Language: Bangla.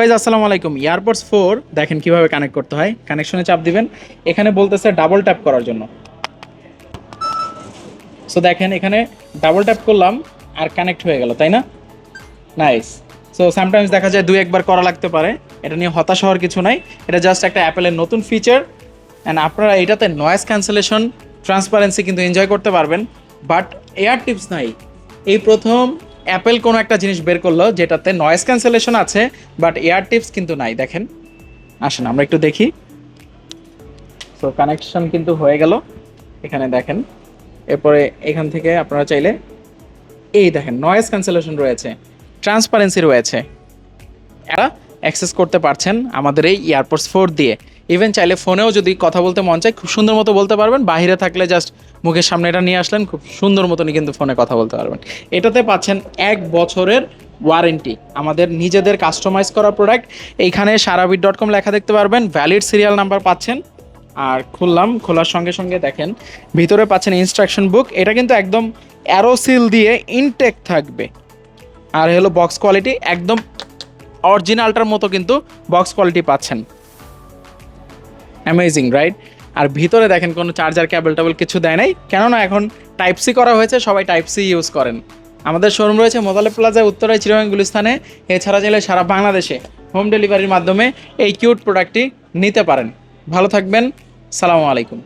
গাইজ আসসালামু আলাইকুম। এয়ারপোর্টস ফোর দেখেন কীভাবে কানেক্ট করতে হয়। কানেকশনে চাপ দিবেন। এখানে বলতেছে ডাবল ট্যাপ করার জন্য। সো দেখেন, এখানে ডাবল ট্যাপ করলাম আর কানেক্ট হয়ে গেল, তাই না? নাইস সো সামটাইমস দেখা যায় দুই একবার করা লাগতে পারে। এটা নিয়ে হতাশ হওয়ার কিছু নাই। এটা জাস্ট একটা অ্যাপেলের নতুন ফিচার অ্যান্ড আপনারা এটাতে নয়েজ ক্যান্সেলেশন ট্রান্সপারেন্সি কিন্তু এনজয় করতে পারবেন। বাট এয়ার টিপস নাই। এই প্রথম অ্যাপেল কোনো একটা জিনিস বের করল যেটাতে নয়েজ ক্যান্সেলেশন আছে বাট এয়ার টিপস কিন্তু নাই। দেখেন, আসেন, আমরা একটু দেখি। সো কানেকশন কিন্তু হয়ে গেল। এখানে দেখেন, এরপরে এখান থেকে আপনারা চাইলে, এই দেখেন নয়েজ ক্যান্সেলেশন রয়েছে ট্রান্সপারেন্সি রয়েছে। এরা অ্যাক্সেস করতে পারছেন আমাদের এই এয়ারপোর্টস ফোর দিয়ে। ইভেন চাইলে ফোনেও যদি কথা বলতে মন চায়, খুব সুন্দর মতো বলতে পারবেন। বাহিরে থাকলে জাস্ট মুখের সামনে এটা নিয়ে আসলেন, খুব সুন্দর মতনই কিন্তু ফোনে কথা বলতে পারবেন। এটাতে পাচ্ছেন এক বছরের ওয়ারেন্টি আমাদের নিজেদের কাস্টমাইজ করা প্রোডাক্ট এইখানে সারাবিট ডট কম লেখা দেখতে পারবেন ভ্যালিড সিরিয়াল নাম্বার পাচ্ছেন। আর খুললাম, খোলার সঙ্গে সঙ্গে দেখেন, ভিতরে পাচ্ছেন ইনস্ট্রাকশন বুক এটা কিন্তু একদম অ্যারোসিল দিয়ে ইনটেক থাকবে। আর হলো বক্স কোয়ালিটি একদম অরিজিনালটার মতো কিন্তু বক্স কোয়ালিটি পাচ্ছেন। অ্যামেজিং রাইট আর ভিতরে দেখেন কোনো চার্জার ক্যাবেল টাবেল কিছু দেয় নাই। কেননা এখন টাইপ সি করা হয়েছে, সবাই টাইপ সি ইউজ করেন। আমাদের শোরুম রয়েছে মোদালে প্লাজা উত্তরায় চিরং গুলিস্থানে এছাড়া চাইলে সারা বাংলাদেশে হোম ডেলিভারির মাধ্যমে এই কিউট প্রোডাক্টটি নিতে পারেন। ভালো থাকবেন, সালামু আলাইকুম।